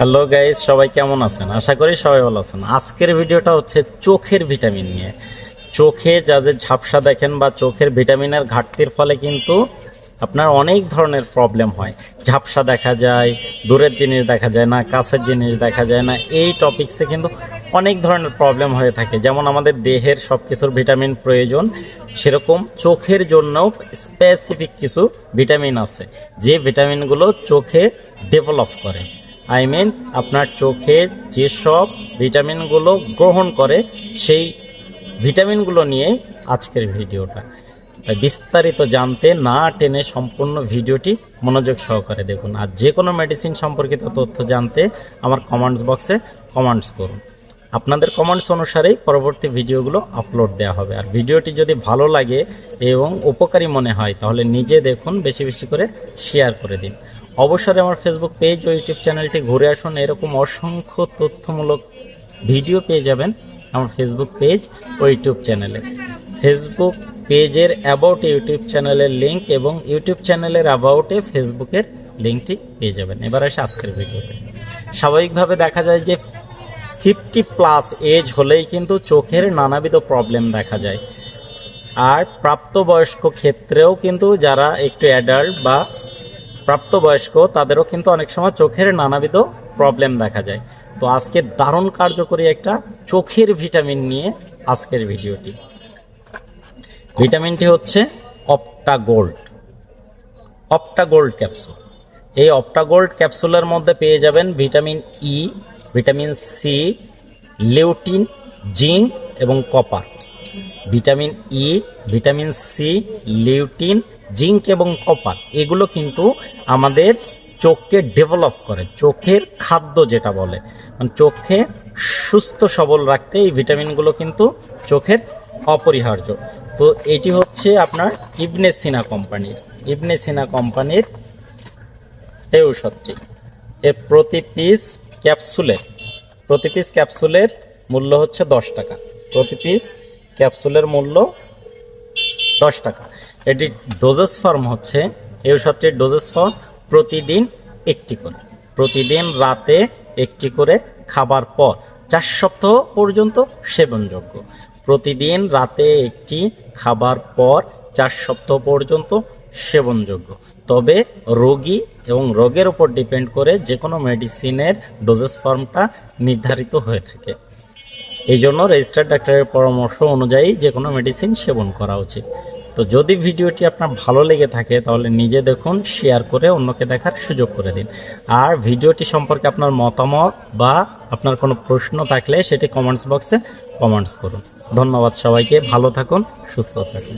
Hello guys সবাই কেমন আছেন? আশা করি সবাই ভালো আছেন। আজকের ভিডিওটা হচ্ছে চোখের ভিটামিন নিয়ে। চোখে যাদের ঝাপসা দেখেন বা চোখের ভিটামিনের ঘাটতির ফলে কিন্তু আপনার অনেক ধরনের প্রবলেম হয়। ঝাপসা দেখা যায়, দূরের জিনিস দেখা যায় না, কাছের জিনিস দেখা যায় না। এই টপিকসে কিন্তু অনেক ধরনের প্রবলেম হয়ে থাকে। যেমন আমাদের দেহের সব কিছুর ভিটামিন প্রয়োজন, সেরকম চোখের জন্যও স্পেসিফিক কিছু ভিটামিন আছে, যে ভিটামিনগুলো চোখে ডেভেলপ করে। আই মিন আপনার চোখে যেসব ভিটামিনগুলো গ্রহণ করে, সেই ভিটামিনগুলো নিয়ে আজকের ভিডিওটা। বিস্তারিত জানতে না টেনে সম্পূর্ণ ভিডিওটি মনোযোগ সহকারে দেখুন। আর যে কোনো মেডিসিন সম্পর্কিত তথ্য জানতে আমার কমেন্টস বক্সে কমেন্টস করুন। আপনাদের কমেন্টস অনুসারেই পরবর্তী ভিডিওগুলো আপলোড দেওয়া হবে। আর ভিডিওটি যদি ভালো লাগে এবং উপকারী মনে হয়, তাহলে নিজে দেখুন, বেশি বেশি করে শেয়ার করে দিন। অবসরে আমার ফেসবুক পেজ ও ইউটিউব চ্যানেলটি ঘুরে আসুন। এরকম অসংখ্য তথ্যমূলক ভিডিও পেয়ে যাবেন আমার ফেসবুক পেজ ও ইউটিউব চ্যানেলে ফেসবুক পেজের অ্যাবাউট ইউটিউব চ্যানেলের লিঙ্ক এবং ইউটিউব চ্যানেলের অ্যাবাউটে ফেসবুকের লিঙ্কটি পেয়ে যাবেন। এবার আসে আজকের ভিডিওতে স্বাভাবিকভাবে দেখা যায় যে ফিফটি প্লাস এজ হলেই কিন্তু চোখের নানাবিধ প্রবলেম দেখা যায়। আর প্রাপ্তবয়স্ক ক্ষেত্রেও কিন্তু যারা একটু অ্যাডাল্ট বা প্রাপ্তবয়স্ক, তাদেরও কিন্তু অনেক সময় চোখের নানাবিধ প্রবলেম দেখা যায়। তো আজকে দারুণ কার্যকরী একটা চোখের ভিটামিন নিয়ে আজকের ভিডিওটি। ভিটামিনটি হচ্ছে Opta gold Opta gold capsule এই অপটা গোল্ড ক্যাপসুলের মধ্যে পেয়ে যাবেন vitamin E vitamin C lutein zinc এবং copper vitamin E vitamin C lutein zinc এবং কপার, এগুলো কিন্তু আমাদের চোখকে ডেভেলপ করে। চোখের খাদ্য যেটা বলে মানে চোখে সুস্থ সবল রাখতে এই ভিটামিনগুলো কিন্তু চোখের অপরিহার্য। তো এটি হচ্ছে আপনার ইবনে সিনা কোম্পানির ইবনে সিনা কোম্পানির এই ঔষধটি। এর প্রতি পিস ক্যাপসুলের, প্রতি পিস ক্যাপসুলের মূল্য হচ্ছে দশ টাকা। প্রতি পিস ক্যাপসুলের মূল্য দশ টাকা। এটি ডোজেস ফর্ম হচ্ছে। এই ওষুধটির ডোজেস ফর্ম প্রতিদিন একটি করে। প্রতিদিন রাতে একটি করে খাবার পর চার সপ্তাহ পর্যন্ত সেবনযোগ্য। প্রতিদিন রাতে একটি খাবার পর চার সপ্তাহ পর্যন্ত সেবনযোগ্য। তবে রোগী এবং রোগের উপর ডিপেন্ড করে যে কোনো মেডিসিনের ডোজেস ফর্মটা নির্ধারিত হয়ে থাকে। এই জন্য রেজিস্টার্ড ডাক্তারের পরামর্শ অনুযায়ী যে কোনো মেডিসিন সেবন করা উচিত। তো যদি ভিডিওটি আপনার ভালো লেগে থাকে, তাহলে নিজে দেখুন শেয়ার করে অন্যকে দেখার সুযোগ করে দিন। আর ভিডিওটি সম্পর্কে আপনার মতামত বা আপনার কোনো প্রশ্ন থাকলে সেটি কমেন্টস বক্সে কমেন্টস করুন। ধন্যবাদ সবাইকে, ভালো থাকুন, সুস্থ থাকুন।